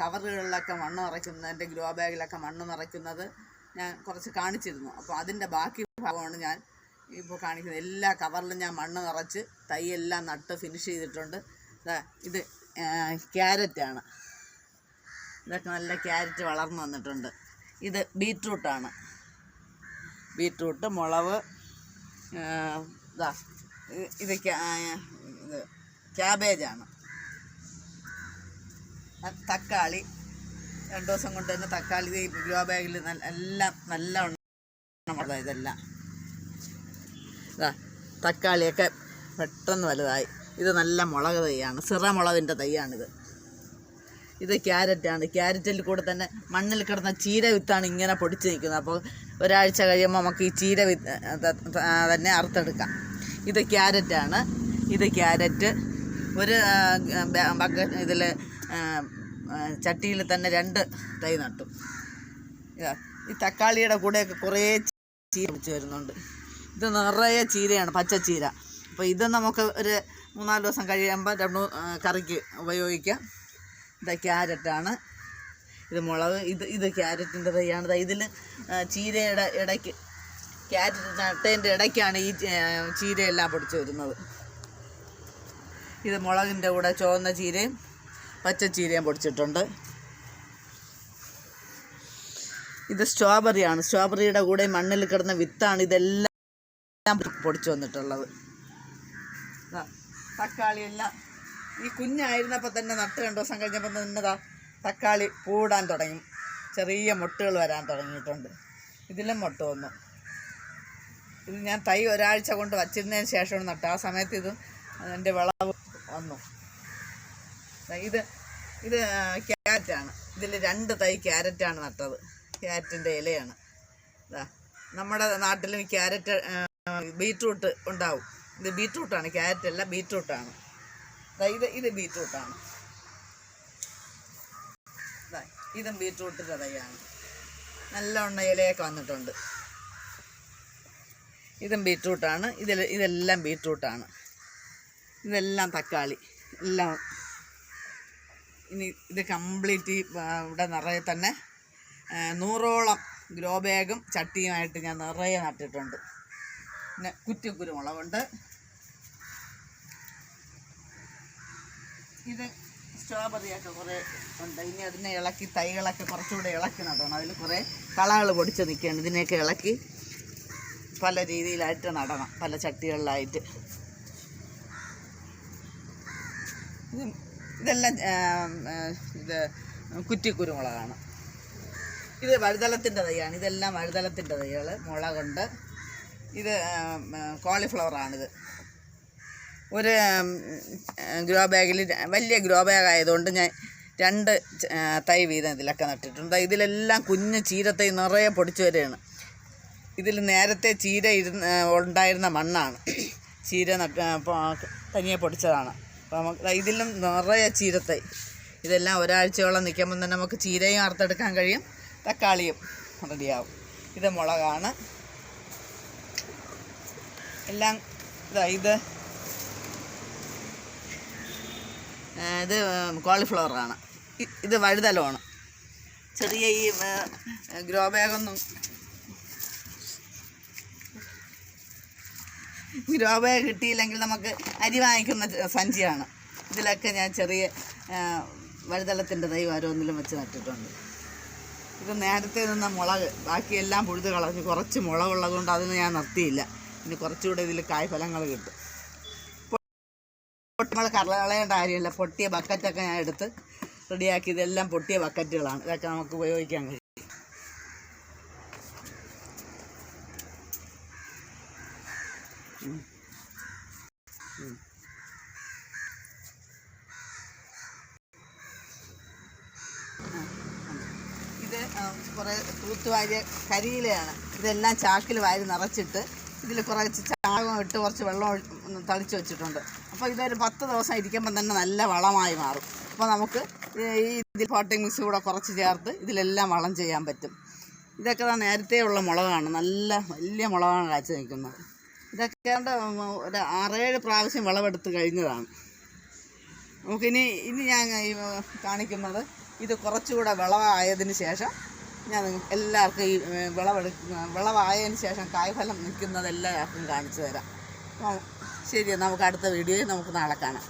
കവറുകളിലൊക്കെ മണ്ണ് നിറയ്ക്കുന്നത് എന്റെ ഗ്രോ ബാഗിലൊക്കെ മണ്ണ് നിറയ്ക്കുന്നത് ഞാൻ കുറച്ച് കാണിച്ചിരുന്നു. അപ്പോൾ അതിന്റെ ബാക്കി ഭാഗമാണ് ഞാൻ ഇപ്പോൾ കാണിക്കുന്നത്. എല്ലാ കവറിലും ഞാൻ മണ്ണ് നിറച്ച് തൈയെല്ലാം നട്ട് ഫിനിഷ് ചെയ്തിട്ടുണ്ട്. ഇത് ക്യാരറ്റാണ്. ഇതൊക്കെ നല്ല ക്യാരറ്റ് വളർന്നു വന്നിട്ടുണ്ട്. ഇത് ബീട്രൂട്ടാണ്. ബീട്രൂട്ട് മുളക് ആ, ഇതാ ഇത് ഇത് ക്യാബേജാണ്. തക്കാളി രണ്ട് ദിവസം കൊണ്ട് തന്നെ തക്കാളി ഗ്രോ ബാഗിൽ എല്ലാം നല്ല ഉള്ള ഇതെല്ലാം. ഇതാ തക്കാളിയൊക്കെ പെട്ടെന്ന് വലുതായി. ഇത് നല്ല മുളക് തൈയാണ്. സിറ മുളകിന്റെ തൈയാണിത്. ഇത് ക്യാരറ്റാണ് ക്യാരറ്റിൽ കൂടെ തന്നെ മണ്ണിൽ കിടന്ന ചീര വിത്താണ് ഇങ്ങനെ പൊടിച്ച് നിൽക്കുന്നത്. അപ്പോൾ ഒരാഴ്ച കഴിയുമ്പോൾ നമുക്ക് ഈ ചീര വിത്ത് തന്നെ അറുത്തെടുക്കാം. ഇത് ക്യാരറ്റാണ് ഇത് ക്യാരറ്റ് ഒരു ബക്കറ്റ് ഇതിൽ ചട്ടിയിൽ തന്നെ രണ്ട് തൈ നട്ടു. ഈ തക്കാളിയുടെ കൂടെയൊക്കെ കുറേ ചീര പിടിച്ച് വരുന്നുണ്ട്. ഇത് നിറയെ ചീരയാണ് പച്ച ചീര. അപ്പോൾ ഇത് നമുക്ക് ഒരു മൂന്നാൽ ദിവസം കഴിയുമ്പോൾ രണ്ട് കറിക്ക് ഉപയോഗിക്കാം. ഇത് ക്യാരറ്റാണ്. ഇത് മുളക് ഇത് ഇത് ക്യാരറ്റിന്റെ തൈയാണ്. ഇതിൽ ചീരയുടെ ഇടയ്ക്ക് ക്യാരറ്റ് നട്ടതിന്റെ ഇടയ്ക്കാണ് ഈ ചീരയെല്ലാം പൊടിച്ച് വരുന്നത്. ഇത് മുളകിന്റെ കൂടെ ചുവന്ന ചീരയും പച്ചച്ചീരയും പൊടിച്ചിട്ടുണ്ട്. ഇത് സ്ട്രോബെറിയാണ്. സ്ട്രോബെറിയുടെ കൂടെ മണ്ണിൽ കിടന്ന വിത്താണ് ഇതെല്ലാം പൊടിച്ചു വന്നിട്ടുള്ളത്. തക്കാളിയെല്ലാം ഈ കുഞ്ഞായിരുന്നപ്പോൾ തന്നെ നട്ട് രണ്ട് ദിവസം കഴിഞ്ഞപ്പോൾ തന്നെ തക്കാളി പൂടാൻ തുടങ്ങി. ചെറിയ മുട്ടുകൾ വരാൻ തുടങ്ങിയിട്ടുണ്ട്. ഇതിലും മുട്ട വന്നു. ഇത് ഞാൻ തൈ ഒരാഴ്ച കൊണ്ട് വച്ചിരുന്നതിന് ശേഷമാണ് നട്ട് ആ സമയത്ത് ഇത് അതിന്റെ വിളവ് വന്നു. ഇത് ഇത് ക്യാരറ്റാണ് ഇതിൽ രണ്ട് തൈ ക്യാരറ്റാണ് നട്ടത്. ക്യാരറ്റിന്റെ ഇലയാണ്. ഇതാ നമ്മുടെ നാട്ടിലും ക്യാരറ്റ് ബീറ്റ്റൂട്ട് ഉണ്ടാവും. ഇത് ബീറ്റ്റൂട്ടാണ് ക്യാരറ്റ് അല്ല ബീറ്റ്റൂട്ടാണ് ഇത് ഇത് ബീറ്റ്റൂട്ടാണ് ഇതും ബീറ്റ്റൂട്ടിന്റെ തൈയാണ്. നല്ല ഉണ്ണ ഇലയൊക്കെ വന്നിട്ടുണ്ട്. ഇതും ബീറ്റ്റൂട്ടാണ് ഇതിൽ ഇതെല്ലാം ബീറ്റ്റൂട്ടാണ് ഇതെല്ലാം തക്കാളി. എല്ലാം. ഇനി ഇത് കംപ്ലീറ്റ് ഇവിടെ നിറയെ തന്നെ നൂറോളം ഗ്രോ ബാഗും ചട്ടിയുമായിട്ട് ഞാൻ നിറയെ നട്ടിട്ടുണ്ട്. പിന്നെ കുറ്റിക്കുരുമുളകുണ്ട്. ഇത് സ്ട്രോബെറിയൊക്കെ കുറേ ഉണ്ട്. ഇനി അതിനെ ഇളക്കി തൈകളൊക്കെ കുറച്ചുകൂടെ ഇളക്കി നടണം അതിൽ കുറേ കളകൾ പൊടിച്ച് നിൽക്കുകയാണ്. ഇതിനെയൊക്കെ ഇളക്കി പല രീതിയിലായിട്ട് നടണം പല ചട്ടികളിലായിട്ട്. ഇത് ഇതെല്ലാം ഇത് കുറ്റിക്കുരുമുളകാണ് ഇത് വഴുതലത്തിന്റെ തൈയാണ്. ഇതെല്ലാം വഴുതലത്തിന്റെ തൈകൾ മുളകുണ്ട് ഇത് കോളിഫ്ലവറാണിത് ഒരു ഗ്രോ ബാഗിൽ വലിയ ഗ്രോ ബാഗ് ആയതുകൊണ്ട് ഞാൻ രണ്ട് തൈ വീതം ഇതിലൊക്കെ നട്ടിട്ടുണ്ട്. ഇതിലെല്ലാം കുഞ്ഞ് ചീരത്തൈ നിറയെ പൊടിച്ചു വരികയാണ്. ഇതിൽ നേരത്തെ ചീര ഇരുന്ന് ഉണ്ടായിരുന്ന മണ്ണാണ്. ചീര നട്ട് തനിയെ പൊടിച്ചതാണ്. ദാ ഇതിലും നിറയെ ചീരത്തൈ. ഇതെല്ലാം ഒരാഴ്ചയോളം നിൽക്കുമ്പോൾ തന്നെ നമുക്ക് ചീരയും അറുത്തെടുക്കാൻ കഴിയും. തക്കാളിയും റെഡിയാവും. ഇത് മുളകാണ്. എല്ലാം ഇതാ ഇത് കോളിഫ്ലവറാണ് ഇത് വഴുതലമാണ് ചെറിയ ഈ ഗ്രോ ബാഗൊന്നും ഗ്രോ കിട്ടിയില്ലെങ്കിൽ നമുക്ക് അരി വാങ്ങിക്കുന്ന സഞ്ചിയാണ്. ഇതിലൊക്കെ ഞാൻ ചെറിയ വഴുതലത്തിന്റെ തൈ ഓരോന്നിലും വെച്ച് നട്ടിട്ടുണ്ട്. ഇത് നേരത്തെ നിന്ന മുളക് ബാക്കിയെല്ലാം പുഴുത് കളഞ്ഞ് കുറച്ച് മുളകുള്ളത് കൊണ്ട് അതിന് ഞാൻ നിർത്തിയില്ല. ഇനി കുറച്ചുകൂടെ ഇതിൽ കായ്ഫലങ്ങൾ കിട്ടും. നമ്മൾ കളയേണ്ട കാര്യമില്ല. പൊട്ടിയ ബക്കറ്റൊക്കെ ഞാൻ എടുത്ത് റെഡിയാക്കി ഇതെല്ലാം പൊട്ടിയ ബക്കറ്റുകളാണ് ഇതൊക്കെ നമുക്ക് ഉപയോഗിക്കാൻ കഴിയും. ഇത് കുറേ തൂത്തുവാരിയ കരിയിലയാണ്. ഇതെല്ലാം ചാക്കിൽ വാരി നിറച്ചിട്ട് ഇതിൽ കുറച്ച് ചാകം ഇട്ട് കുറച്ച് വെള്ളം തളിച്ച് വെച്ചിട്ടുണ്ട്. അപ്പോൾ ഇതൊരു പത്ത് ദിവസം ഇരിക്കുമ്പോൾ തന്നെ നല്ല വളമായി മാറും. അപ്പോൾ നമുക്ക് ഈ ഇതിൽ പോട്ടിംഗ് മിക്സ് കൂടെ കുറച്ച് ചേർത്ത് ഇതിലെല്ലാം വളം ചെയ്യാൻ പറ്റും. ഇതൊക്കെ നേരത്തെ ഉള്ള മുളകാണ്. നല്ല വലിയ മുളകാണ് കാച്ചു നിൽക്കുന്നത്. ഇതൊക്കെ ഒരു ആറേഴ് പ്രാവശ്യം വിളവെടുത്ത് കഴിഞ്ഞതാണ്. നമുക്കിനി ഇനി ഞാൻ കാണിക്കുന്നത് ഇത് കുറച്ചുകൂടെ വിളവായതിന് ശേഷം ഞാൻ എല്ലാവർക്കും ഈ വിളവെടുക്കുന്ന വിളവെടു വിളവായതിന് ശേഷം കായ്ഫലം നിൽക്കുന്നത് എല്ലാവർക്കും കാണിച്ചു തരാം. ശരി നമുക്ക് അടുത്ത വീഡിയോയിൽ നമുക്ക് നാളെ കാണാം.